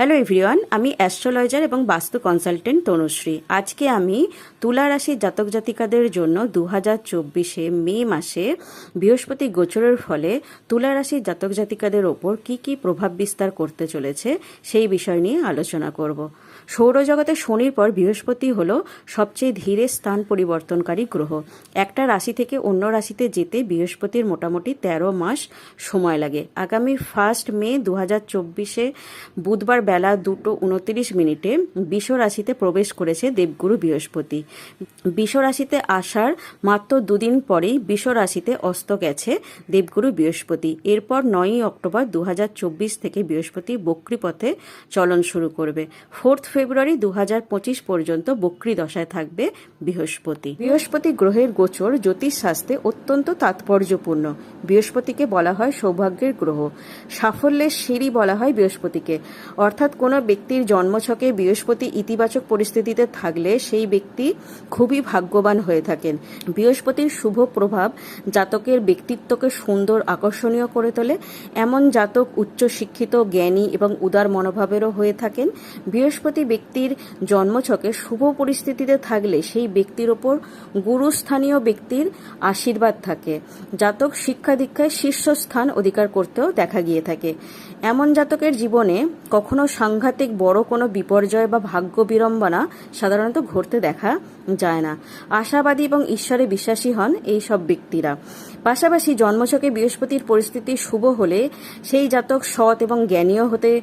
Hello everyone আমি astrologer এবং বাস্তু কনসালটেন্ট তনুশ্রী। আজকে আমি তুলা রাশির জাতক জাতিকাদের জন্য দু হাজার চব্বিশে মে মাসে বৃহস্পতি গোচরের ফলে তুলা রাশির জাতক জাতিকাদের ওপর কি কি প্রভাব বিস্তার করতে চলেছে সেই বিষয় নিয়ে আলোচনা করব। সৌরজগতে শনির পর বৃহস্পতি হল সবচেয়ে ধীরে স্থান পরিবর্তনকারী গ্রহ। একটা রাশি থেকে অন্য রাশিতে যেতে বৃহস্পতির মোটামুটি তেরো মাস সময় লাগে। আগামী ফার্স্ট মে দু হাজার চব্বিশে বুধবার বেলা দুটো উনত্রিশ মিনিটে বিষ রাশিতে প্রবেশ করেছে দেবগুরু বৃহস্পতি। বিষ রাশিতে আসার মাত্র দুদিন পরেই বিষ রাশিতে অস্ত গেছে দেবগুরু বৃহস্পতি। এরপর নয়ই অক্টোবর দু হাজার চব্বিশ থেকে বৃহস্পতি বক্রি পথে চলন শুরু করবে। ফোর্থ ফেব্রুয়ারি দু হাজার পঁচিশ পর্যন্ত বক্রি দশায় থাকবে বৃহস্পতি। বৃহস্পতি গ্রহের গোচর জ্যোতিষশাস্ত্রে অত্যন্ত তাৎপর্যপূর্ণ। বৃহস্পতিকে বলা হয় সৌভাগ্যের গ্রহ। সাফল্যের সিঁড়ি বলা হয় বৃহস্পতিকে। অর্থাৎ কোনো ব্যক্তির জন্মছকে বৃহস্পতি ইতিবাচক পরিস্থিতিতে থাকলে সেই ব্যক্তি খুবই ভাগ্যবান হয়ে থাকেন। বৃহস্পতির শুভ প্রভাব জাতকের ব্যক্তিত্বকে সুন্দর, আকর্ষণীয় করে তোলে। এমন জাতক উচ্চশিক্ষিত, জ্ঞানী এবং উদার মনোভাবেরও হয়ে থাকেন। বৃহস্পতি ব্যক্তির জন্মছকে শুভ পরিস্থিতিতে থাকলে সেই ব্যক্তির ওপর গুরুস্থানীয় ব্যক্তির আশীর্বাদ থাকে। জাতক শিক্ষা দীক্ষায় শীর্ষস্থান অধিকার করতেও দেখা গিয়ে থাকে। এমন জাতকের জীবনে কখনো সাংঘাতিক বড় কোনো বিপর্যয় বা ভাগ্য বিড়ম্বনা সাধারণত ঘটতে দেখা যায় না। আশাবাদী এবং ঈশ্বরে বিশ্বাসী হন এই সব ব্যক্তিরা। পাশাপাশি জন্মছকে বৃহস্পতির পরিস্থিতি শুভ হলে সেই জাতক সৎ এবং জ্ঞানীয় হতে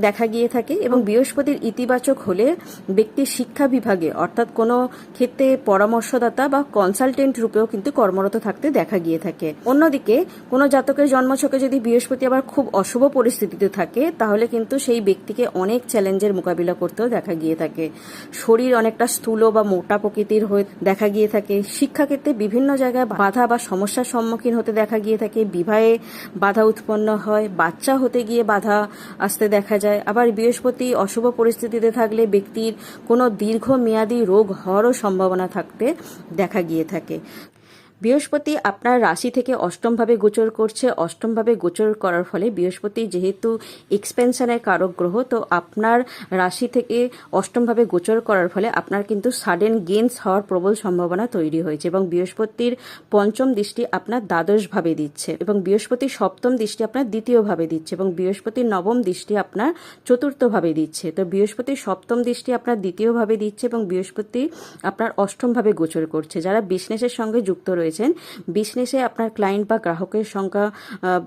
দেখা গিয়ে থাকে এবং বৃহস্পতির ইতিবাচক হলে ব্যক্তি শিক্ষা বিভাগে, অর্থাৎ কোনো ক্ষেত্রে পরামর্শদাতা বা কনসালটেন্ট রূপেও কিন্তু কর্মরত থাকতে দেখা গিয়ে থাকে। অন্যদিকে কোনো জাতকের জন্মছকে যদি বৃহস্পতি আবার খুব অশুভ পরিস্থিতিতে থাকে, তাহলে কিন্তু সেই ব্যক্তিকে অনেক চ্যালেঞ্জের মোকাবিলা করতেও দেখা গিয়ে থাকে। শরীর অনেকটা স্থূল বা মোটা প্রকৃতির হয়ে দেখা গিয়ে থাকে। শিক্ষাক্ষেত্রে বিভিন্ন জায়গায় বাধা বা সমস্যার সম্মুখীন হতে দেখা গিয়ে থাকে। বিবাহে বাধা উৎপন্ন হয়, বাচ্চা হতে গিয়ে বাধা আসতে দেখা যায়। আবার বৃহস্পতি অশুভ পরিস্থিতিতে থাকলে ব্যক্তির কোনো দীর্ঘমেয়াদী রোগ হওয়ারও সম্ভাবনা থাকতে দেখা গিয়ে থাকে। বৃহস্পতি আপনার রাশি থেকে অষ্টমভাবে গোচর করছে। অষ্টমভাবে গোচর করার ফলে বৃহস্পতি যেহেতু এক্সপেনশনের কারক গ্রহ, তো আপনার রাশি থেকে অষ্টমভাবে গোচর করার ফলে আপনার কিন্তু সাডেন গেন্স হওয়ার প্রবল সম্ভাবনা তৈরি হয়েছে এবং বৃহস্পতির পঞ্চম দৃষ্টি আপনার দ্বাদশভাবে দিচ্ছে এবং বৃহস্পতির সপ্তম দৃষ্টি আপনার দ্বিতীয়ভাবে দিচ্ছে এবং বৃহস্পতির নবম দৃষ্টি আপনার চতুর্থভাবে দিচ্ছে। তো বৃহস্পতির সপ্তম দৃষ্টি আপনার দ্বিতীয়ভাবে দিচ্ছে এবং বৃহস্পতি আপনার অষ্টমভাবে গোচর করছে। যারা বিজনেসের সঙ্গে যুক্ত রয়েছেন বিজনেসে আপনার ক্লায়েন্ট বা গ্রাহকের সংখ্যা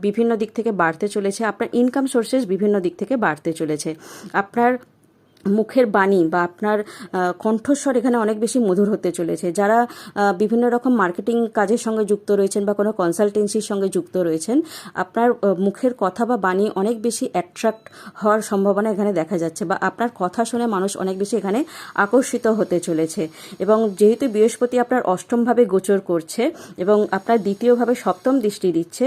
বিভিন্ন দিক থেকে বাড়তে চলেছে। আপনার ইনকাম সোর্সেস বিভিন্ন দিক থেকে বাড়তে চলেছে। আপনার মুখের বাণী বা আপনার কণ্ঠস্বর এখানে অনেক বেশি মধুর হতে চলেছে। যারা বিভিন্ন রকম মার্কেটিং কাজের সঙ্গে যুক্ত রয়েছেন বা কোনো কনসালটেন্সির সঙ্গে যুক্ত রয়েছেন, আপনার মুখের কথা বা বাণী অনেক বেশি অ্যাট্রাক্ট হওয়ার সম্ভাবনা এখানে দেখা যাচ্ছে বা আপনার কথা শুনে মানুষ অনেক বেশি এখানে আকর্ষিত হতে চলেছে। এবং যেহেতু বৃহস্পতি আপনার অষ্টমভাবে গোচর করছে এবং আপনার দ্বিতীয়ভাবে সপ্তম দৃষ্টি দিচ্ছে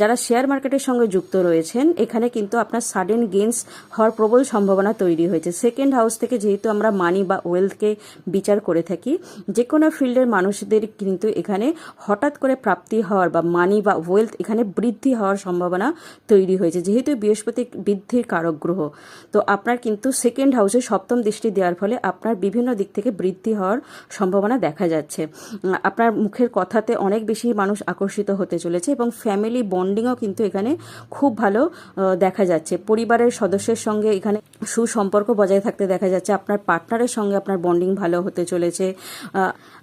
যারা শেয়ার মার্কেটের সঙ্গে যুক্ত রয়েছেন, এখানে কিন্তু আপনার সাডেন গেন্স হওয়ার প্রবল সম্ভাবনা তৈরি হয়েছে। সেকেন্ড হাউস থেকে যেহেতু আমরা মানি বা ওয়েলথকে বিচার করে থাকি, যে কোনো ফিল্ডের মানুষদের কিন্তু এখানে হঠাৎ করে প্রাপ্তি হওয়ার বা মানি বা ওয়েলথ এখানে বৃদ্ধি হওয়ার সম্ভাবনা তৈরি হয়েছে, যেহেতু বৃহস্পতি বৃদ্ধির কারক গ্রহ। তো আপনার কিন্তু সেকেন্ড হাউসে সপ্তম দৃষ্টি দেওয়ার ফলে আপনার বিভিন্ন দিক থেকে বৃদ্ধি হওয়ার সম্ভাবনা দেখা যাচ্ছে। আপনার মুখের কথাতে অনেক বেশি মানুষ আকর্ষিত হতে চলেছে এবং ফ্যামিলি বন্ডিংও কিন্তু এখানে খুব ভালো দেখা যাচ্ছে। পরিবারের সদস্যের সঙ্গে এখানে সুসম্পর্ক বজায় থাকতে দেখা যাচ্ছে। আপনার পার্টনারের সঙ্গে আপনার বন্ডিং ভালো হতে চলেছে।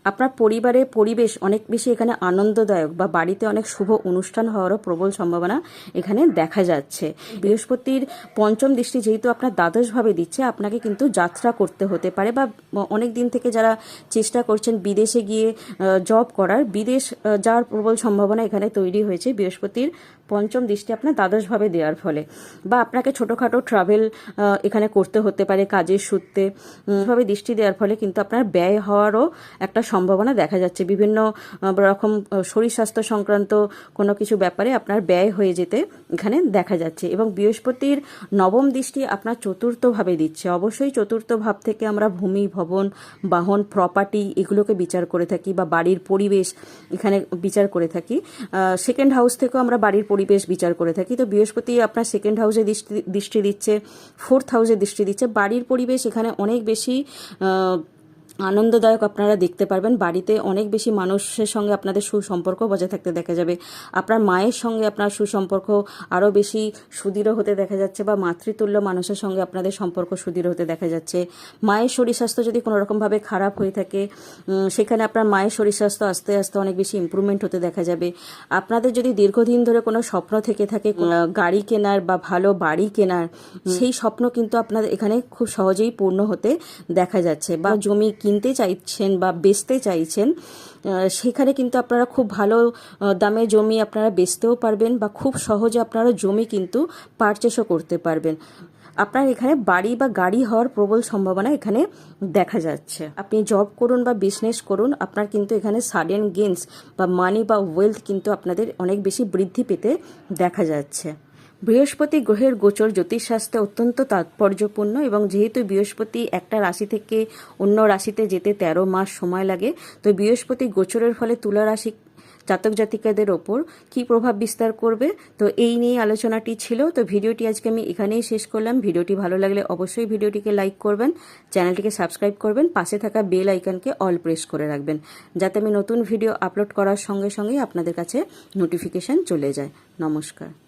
আপনার পরিবারের পরিবেশ অনেক বেশি এখানে আনন্দদায়ক বা বাড়িতে অনেক শুভ অনুষ্ঠান হওয়ারও প্রবল সম্ভাবনা এখানে দেখা যাচ্ছে। বৃহস্পতির পঞ্চম দৃষ্টি যেহেতু আপনার দ্বাদশভাবে দিচ্ছে, আপনাকে কিন্তু যাত্রা করতে হতে পারে বা অনেক দিন থেকে যারা চেষ্টা করছেন বিদেশে গিয়ে জব করার, বিদেশ যাওয়ার প্রবল সম্ভাবনা এখানে তৈরি হয়েছে বৃহস্পতির পঞ্চম দৃষ্টি আপনার দ্বাদশভাবে দেওয়ার ফলে। বা আপনাকে ছোটোখাটো ট্রাভেল এখানে করতে হতে পারে, কাজের সূত্রে। ভাবে দৃষ্টি দেওয়ার ফলে কিন্তু আপনার ব্যয় হওয়ারও একটা সম্ভাবনা দেখা যাচ্ছে। বিভিন্ন রকম শরীর স্বাস্থ্য সংক্রান্ত কোনো কিছু ব্যাপারে আপনার ব্যয় হয়ে যেতে এখানে দেখা যাচ্ছে। এবং বৃহস্পতির নবম দৃষ্টি আপনার চতুর্থভাবে দিচ্ছে। অবশ্যই চতুর্থ ভাব থেকে আমরা ভূমি, ভবন, বাহন প্রপার্টি এগুলোকে বিচার করে থাকি বা বাড়ির পরিবেশ এখানে বিচার করে থাকি। সেকেন্ড হাউস থেকেও আমরা বাড়ির পরিবেশ বিচার করে থাকি। তো বৃহস্পতি আপনার সেকেন্ড হাউসে দৃষ্টি দৃষ্টি দিচ্ছে ফোর্থ হাউসে দৃষ্টি দিচ্ছে। বাড়ির পরিবেশ এখানে অনেক বেশি আনন্দদায়ক আপনারা দেখতে পারবেন। বাড়িতে অনেক বেশি মানুষের সঙ্গে আপনাদের সুসম্পর্ক বজায় থাকতে দেখা যাবে। আপনার মায়ের সঙ্গে আপনার সুসম্পর্ক আরও বেশি সুদৃঢ় হতে দেখা যাচ্ছে বা মাতৃতুল্য মানুষের সঙ্গে আপনাদের সম্পর্ক সুদৃঢ় হতে দেখা যাচ্ছে। মায়ের শরীর স্বাস্থ্য যদি কোনো রকমভাবে খারাপ হয়ে থাকে সেখানে আপনার মায়ের শরীর স্বাস্থ্য আস্তে আস্তে অনেক বেশি ইম্প্রুভমেন্ট হতে দেখা যাবে। আপনাদের যদি দীর্ঘদিন ধরে কোনো স্বপ্ন থেকে থাকে গাড়ি কেনার বা ভালো বাড়ি কেনার সেই স্বপ্ন কিন্তু আপনাদের এখানে খুব সহজেই পূর্ণ হতে দেখা যাচ্ছে বা জমি কিনতে চাইছেন বা বেচতে চাইছেন সেখানে কিন্তু আপনারা খুব ভালো দামে জমি আপনারা বেচতেও পারবেন বা খুব সহজে আপনারা জমি কিন্তু পারচেসও করতে পারবেন। আপনার এখানে বাড়ি বা গাড়ি হওয়ার প্রবল সম্ভাবনা এখানে দেখা যাচ্ছে। আপনি জব করুন বা বিজনেস করুন, আপনার কিন্তু এখানে সাডেন গেমস বা মানি বা ওয়েলথ কিন্তু আপনাদের অনেক বেশি বৃদ্ধি পেতে দেখা যাচ্ছে। বৃহস্পতি গ্রহের গোচর জ্যোতিষশাস্ত্রে অত্যন্ত তাৎপর্যপূর্ণ এবং যেহেতু বৃহস্পতি একটা রাশি থেকে অন্য রাশিতে যেতে তেরো মাস সময় লাগে, তো বৃহস্পতি গোচরের ফলে তুলা রাশি জাতক জাতিকাদের ওপর কি প্রভাব বিস্তার করবে? তো এই নিয়ে আলোচনাটি ছিল। তো ভিডিওটি আজকে আমি এখানেই শেষ করলাম। ভিডিওটি ভালো লাগলে অবশ্যই ভিডিওটিকে লাইক করবেন, চ্যানেলটিকে সাবস্ক্রাইব করবেন, পাশে থাকা বেল আইকনকে অল প্রেস করে রাখবেন, যাতে আমি নতুন ভিডিও আপলোড করার সঙ্গে সঙ্গেই আপনাদের কাছে নোটিফিকেশন চলে যায়। নমস্কার।